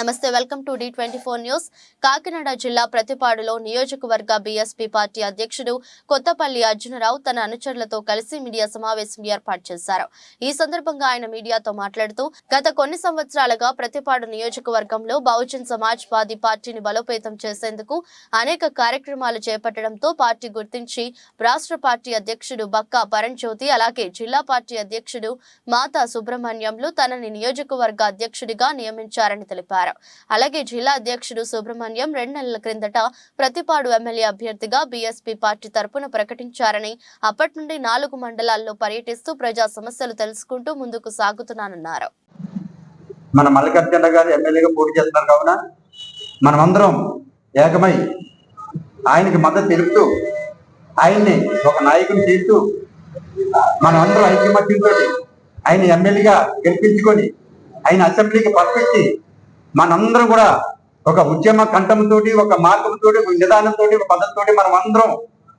నమస్తే welcome to the twenty four news. Kakinada జిల్లా ప్రతిపాడులో నియోజకవర్గ బీఎస్పీ పార్టీ అధ్యక్షుడు కొత్తపల్లి అర్జునరావు తన అనుచరులతో కలిసి మీడియా సమావేశం ఏర్పాటు చేశారు. ఈ సందర్భంగా ఆయన మీడియాతో మాట్లాడుతూ గత కొన్ని సంవత్సరాలుగా ప్రతిపాడు నియోజకవర్గంలో బహుజన్ సమాజ్ వాదీ పార్టీని బలోపేతం చేసేందుకు అనేక కార్యక్రమాలు చేపట్టడంతో పార్టీ గుర్తించి రాష్ట్ర పార్టీ అధ్యక్షుడు బక్కా పరంజ్యోతి అలాగే జిల్లా పార్టీ అధ్యక్షుడు మాతా సుబ్రహ్మణ్యంలు తనని నియోజకవర్గ అధ్యక్షుడిగా నియమించారని తెలిపారు. తెలిపారు అలాగే జిల్లా అధ్యక్షుడు సుబ్రహ్మణ్యం రెండు నెలల క్రిందట ప్రతిపాడు ఎమ్మెల్యే అభ్యర్థిగా బీఎస్పీ పార్టీ తరపున ప్రకటించారని అప్పటి నుండి నాలుగు మండలాల్లో పర్యటిస్తూ ప్రజా సమస్యలు తెలుసుకుంటూ ముందుకు సాగుతున్నానన్నారు. మన మల్లికార్జున గారు ఎమ్మెల్యేగా పోటీ చేస్తున్నారు కావున మనమందరం ఏకమై ఆయనకి మద్దతు తెలుపుతూ ఆయన్ని ఒక నాయకుని చేస్తూ మనమందరం ఐక్యమత్యంతో ఆయన ఎమ్మెల్యేగా గెలిపించుకొని ఆయన అసెంబ్లీకి పంపించి మనందరం కూడా ఒక ఉద్యమ కంఠంతో ఒక మార్గంతో ఒక నిదానంతో ఒక పద్ధతితోటి మనం అందరం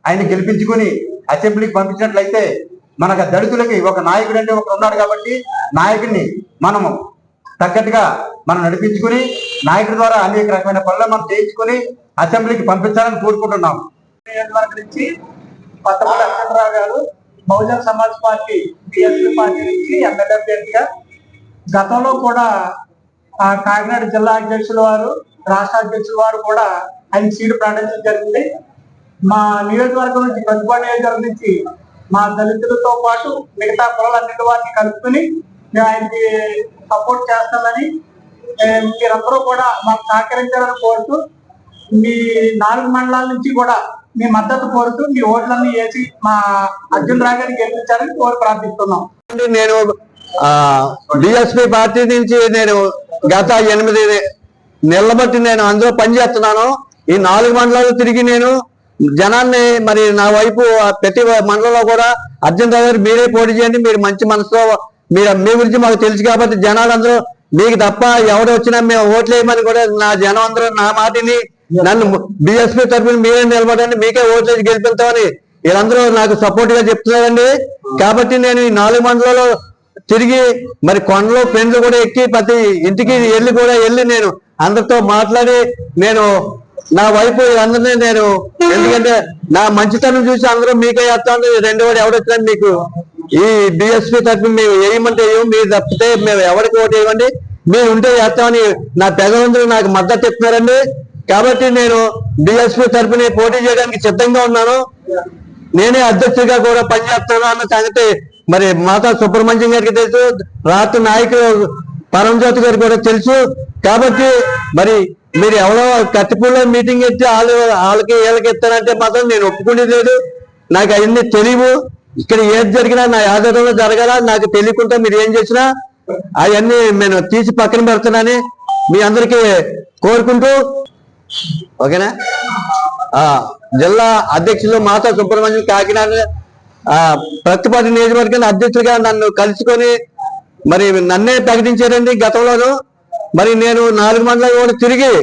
ఆయన గెలిపించుకొని అసెంబ్లీకి పంపించినట్లయితే మనకు దళితులకి ఒక నాయకుడు అంటే ఒకరు ఉన్నాడు కాబట్టి నాయకుడిని మనము తగ్గట్టుగా మనం నడిపించుకుని నాయకుడి ద్వారా అనేక రకమైన పనులు మనం చేయించుకొని అసెంబ్లీకి పంపించాలని కోరుకుంటున్నాం. నుంచి కొత్తపల్లి అర్జునరావు గారు Samaj party BSP party MLA MLA అభ్యర్థిగా గతంలో కూడా కాకినాడ జిల్లా అధ్యక్షుల వారు రాష్ట్ర అధ్యక్షుల వారు కూడా ఆయన సీటు ప్రకటించడం జరిగింది. మా నియోజకవర్గం నుంచి ప్రతిభా నియోజకవర్గం నుంచి మా దళితులతో పాటు మిగతా కులాలన్నిటి వారిని కలుపుకుని మేము ఆయనకి సపోర్ట్ చేస్తామని మీరందరూ కూడా మాకు సహకరించాలని కోరుతూ మీ నాలుగు మండలాల నుంచి కూడా మీ మద్దతు కోరుతూ మీ ఓట్లన్నీ వేసి మా అర్జున్ రావు గారికి గెలిపించాలని కోరి ప్రార్థిస్తున్నాం. నేను బిఎస్పి పార్టీ నుంచి నేను గత ఎనిమిది నెలల బట్టి నేను అందులో పనిచేస్తున్నాను ఈ నాలుగు మండలాలు తిరిగి నేను జనాన్ని మరి నా వైపు ప్రతి మండలంలో కూడా అర్జున్ రావు గారు మీరే పోటీ చేయండి మీరు మంచి మనసులో మీరు మీ గురించి మాకు తెలుసు కాబట్టి జనాలందరూ మీకు తప్ప ఎవరు వచ్చినా మేము ఓట్లు వేయమని కూడా నా జనం అందరూ నా మాటిని నన్ను బిఎస్పీ తరఫున మీరే నిలబడండి మీకే ఓట్లు వేసి గెలిపిస్తామని వీళ్ళందరూ నాకు సపోర్ట్గా చెప్తున్నారండి. కాబట్టి నేను ఈ నాలుగు మండలాల్లో తిరిగి మరి కొండలో పెండ్లు కూడా ఎక్కి ప్రతి ఇంటికి వెళ్ళి కూడా వెళ్ళి నేను అందరితో మాట్లాడి నేను నా వైపు అందరినీ నేను ఎందుకంటే నా మంచితనం చూసి అందరూ మీకే వేస్తాను రెండో వాడు ఎవడొచ్చినా మీకు ఈ బిఎస్పీ తరఫున మేము వేయమంటే వేయం మీరు తప్పితే మేము ఎవరికి ఓటు వేయమండి. మీరు ఉంటే చేస్తామని నా పెదవంతులు నాకు మద్దతు చెప్తున్నారండి. కాబట్టి నేను బిఎస్పీ తరఫున పోటీ చేయడానికి సిద్ధంగా ఉన్నాను. నేనే అధ్యక్షుడిగా కూడా పనిచేస్తాను అన్న సంగతి మరి మాతా సుబ్రహ్మణ్యం గారికి తెలుసు రాష్ట్ర నాయకులు పరంజ్యోతి గారికి కూడా తెలుసు. కాబట్టి మరి మీరు ఎవరో కత్తిపూడిలో మీటింగ్ ఇచ్చి వాళ్ళు వాళ్ళకి వీళ్ళకి ఇస్తారంటే మాత్రం నేను ఒప్పుకునేది లేదు. నాకు అవన్నీ తెలియవు. ఇక్కడ ఏది జరిగినా నా ఆధారంలో జరగాల నాకు తెలియకుండా మీరు ఏం చేసినా అవన్నీ నేను తీసి పక్కన పెడుతున్నానని మీ అందరికీ కోరుకుంటూ ఓకేనా? జిల్లా అధ్యక్షులు మాతా సుబ్రహ్మణ్యం కాకినాడ ఆ ప్రతిపాటి నియోజకవర్గం అధ్యక్షుడిగా నన్ను కలుసుకొని మరి నన్నే ప్రకటించారండి గతంలోను. మరి నేను నాలుగు మండల కూడా తిరిగి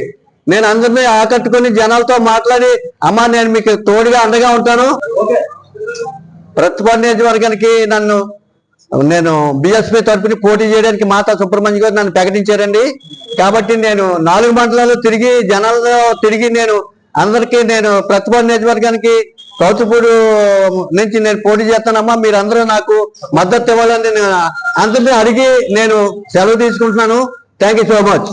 నేను అందరినీ ఆకట్టుకొని జనాలతో మాట్లాడి అమ్మా నేను మీకు తోడుగా అండగా ఉంటాను. ప్రతిపాటి నియోజకవర్గానికి నన్ను నేను బిఎస్పీ తరఫున పోటీ చేయడానికి మాతా సుబ్రహ్మణ్యం గారు నన్ను ప్రకటించారండి. కాబట్టి నేను నాలుగు మండలాలు తిరిగి జనాలతో తిరిగి నేను అందరికీ నేను ప్రతిభ నియోజకవర్గానికి కౌతుపూడు నుంచి నేను పోటీ చేస్తానమ్మా. మీరందరూ నాకు మద్దతు ఇవ్వాలని నేను అందరినీ అడిగి నేను సెలవు తీసుకుంటున్నాను. Thank so much